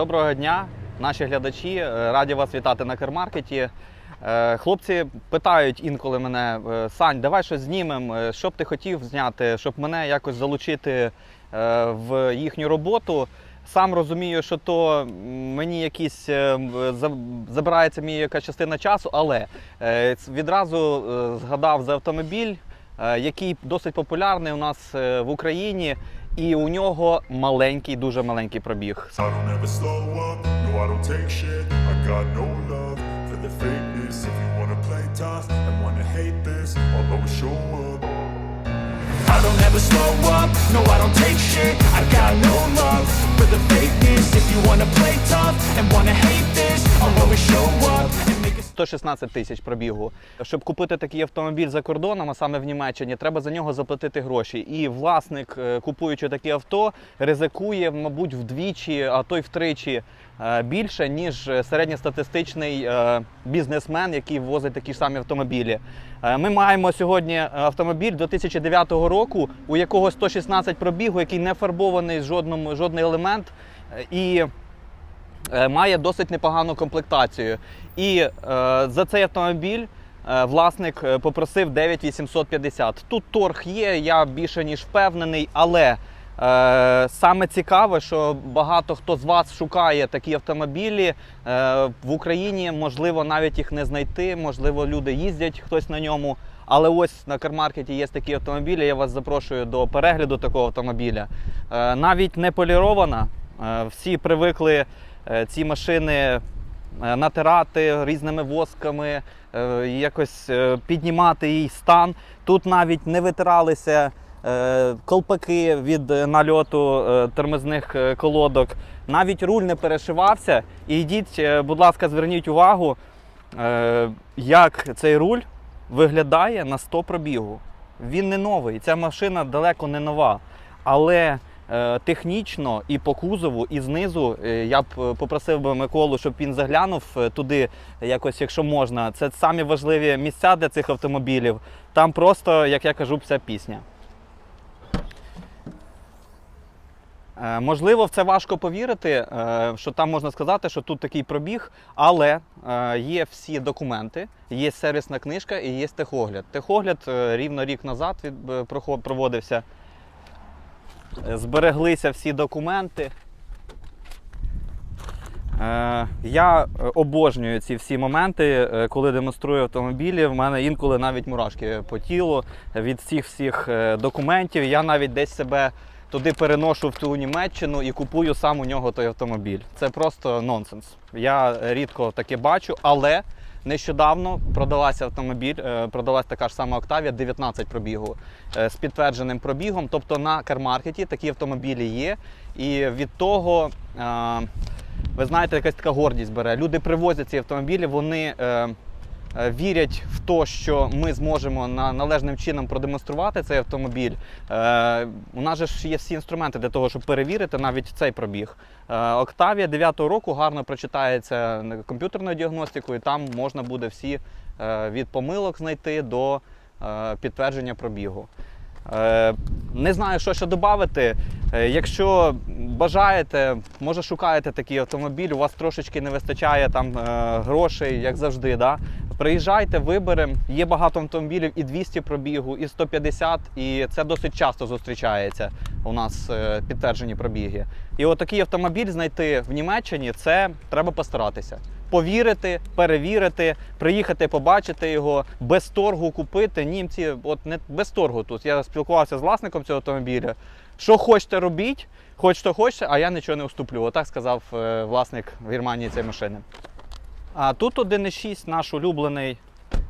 Доброго дня, наші глядачі. Е, Раді вас вітати на Кермаркеті. Е, Хлопці питають інколи мене: е, Сань, давай щось знімемо. Що б ти хотів зняти, щоб мене якось залучити в їхню роботу. Сам розумію, що то мені якісь забирається мені яка частина часу, але відразу згадав за автомобіль, який досить популярний у нас в Україні, і у нього маленький, дуже маленький пробіг. If you wanna play tough and wanna hate this I'll always show up I don't ever slow up, no I don't take shit I got no love for the fakeness If you wanna play tough and wanna hate this I'll always show up and make it 116 тисяч пробігу. Щоб купити такий автомобіль за кордоном, а саме в Німеччині, треба за нього заплатити гроші. І власник, е, купуючи таке авто, ризикує, мабуть, вдвічі, а то й втричі е, більше, ніж е, середньостатистичний бізнесмен, який ввозить такі ж самі автомобілі. Ми маємо сьогодні автомобіль 2009 року, у якого 116 пробігу, який не фарбований жодному, жодний елемент. І має досить непогану комплектацію. І е, за цей автомобіль е, власник е, попросив 9850. Тут торг є, я більше ніж впевнений, але е, саме цікаве, що багато хто з вас шукає такі автомобілі е, в Україні. Можливо, навіть їх не знайти, можливо, люди їздять хтось на ньому. Але ось на кармаркеті є такі автомобілі. Я вас запрошую до перегляду такого автомобіля. Е, навіть не полірована. Е, всі привикли е, ці машини е, натирати різними восками, е, якось е, піднімати її стан. Тут навіть не витиралися е, колпаки від е, нальоту е, тормозних е, колодок. Навіть руль не перешивався. І йдіть, е, будь ласка, зверніть увагу, е, як цей руль виглядає на 100 пробігу. Він не новий, ця машина далеко не нова. Але е, технічно і по кузову, і знизу е, я б е, попросив би Миколу, щоб він заглянув е, туди, якось, якщо можна. Це самі важливі місця для цих автомобілів. Там просто, як я кажу, вся пісня. Е, Можливо, в це важко повірити, е, що там можна сказати, що тут такий пробіг, але е, є всі документи, є сервісна книжка і є техогляд. Техогляд е, рівно рік назад е, проводився. Е, Збереглися всі документи. Е, Я е, обожнюю ці всі моменти, коли демонструю автомобілі. В мене інколи навіть мурашки по тілу від цих всіх документів. Я навіть десь себе туди переношу в ту Німеччину і купую сам у нього той автомобіль. Це просто нонсенс. Я рідко таке бачу, але нещодавно продалася автомобіль, продалася продалась така ж сама Октавія 19 пробігу е, з підтвердженим пробігом. Тобто на кармаркеті такі автомобілі є. І від того. е, ви знаєте, якась така гордість бере. Люди привозять ці автомобілі, вони е, е, вірять в те, що ми зможемо на належним чином продемонструвати цей автомобіль. Е, у нас же ж є всі інструменти для того, щоб перевірити навіть цей пробіг. Е, Октавія 9-го року гарно прочитається комп'ютерною діагностикою. Там можна буде всі е, від помилок знайти до е, підтвердження пробігу. Е, Не знаю, що ще додати. Якщо бажаєте, може шукаєте такий автомобіль, у вас трошечки не вистачає там е, грошей, як завжди. Да? Приїжджайте, виберемо. Є багато автомобілів і 200 пробігу, і 150, і це досить часто зустрічається у нас е, підтверджені пробіги. І отакий автомобіль знайти в Німеччині це треба постаратися. Повірити, перевірити, приїхати, побачити його, без торгу купити. Німці, от не без торгу тут. Я спілкувався з власником цього автомобіля. Що хочете робіть, хоч що хочете, а я нічого не уступлю. Отак сказав е, власник в Германії цієї машини. А тут 1.6 наш улюблений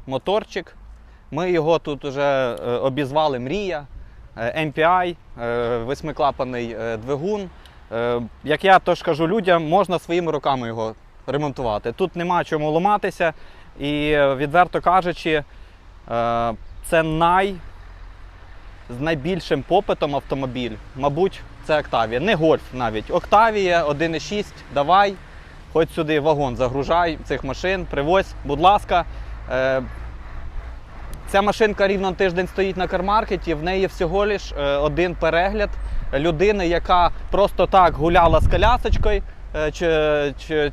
моторчик. Ми його тут вже е, обізвали Мрія, MPI, е, восьмиклапаний двигун. Як я то ж кажу людям, можна своїми руками його ремонтувати. Тут нема чому ламатися. І е, відверто кажучи, е, це най, з найбільшим попитом автомобіль. Мабуть, це Октавія. Не гольф навіть. Октавія 1.6, давай. Хоч сюди вагон загружай цих машин, привозь, будь ласка. Е, Ця машинка рівно тиждень стоїть на кармаркеті. В неї всього лиш один перегляд людини, яка просто так гуляла з колясочкою,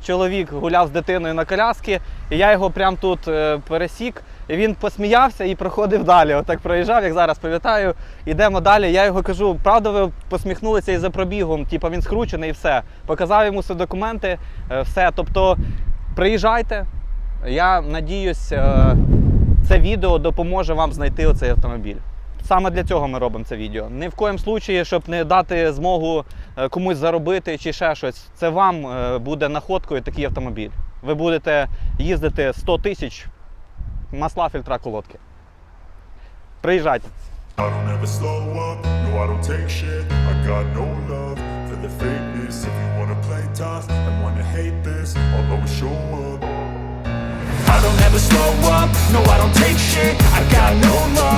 чоловік гуляв з дитиною на коляскі, і я його прямо тут е, пересік. І він посміявся і проходив далі. Отак проїжджав, як зараз пам'ятаю. Йдемо далі. Я його кажу, правда, ви посміхнулися із за пробігом, типу він скручений і все. Показав йому всі документи, е, все. Тобто, приїжджайте. Я надіюсь, е, це відео допоможе вам знайти оцей автомобіль. Саме для цього ми робимо це відео. Ні в коєму случаї, щоб не дати змогу е, комусь заробити чи ще щось. Це вам е, буде находкою такий автомобіль. Ви будете їздити 100 тисяч масла, фільтра, колодки. Приїжджайте. I don't ever slow up, no I don't take shit I got no love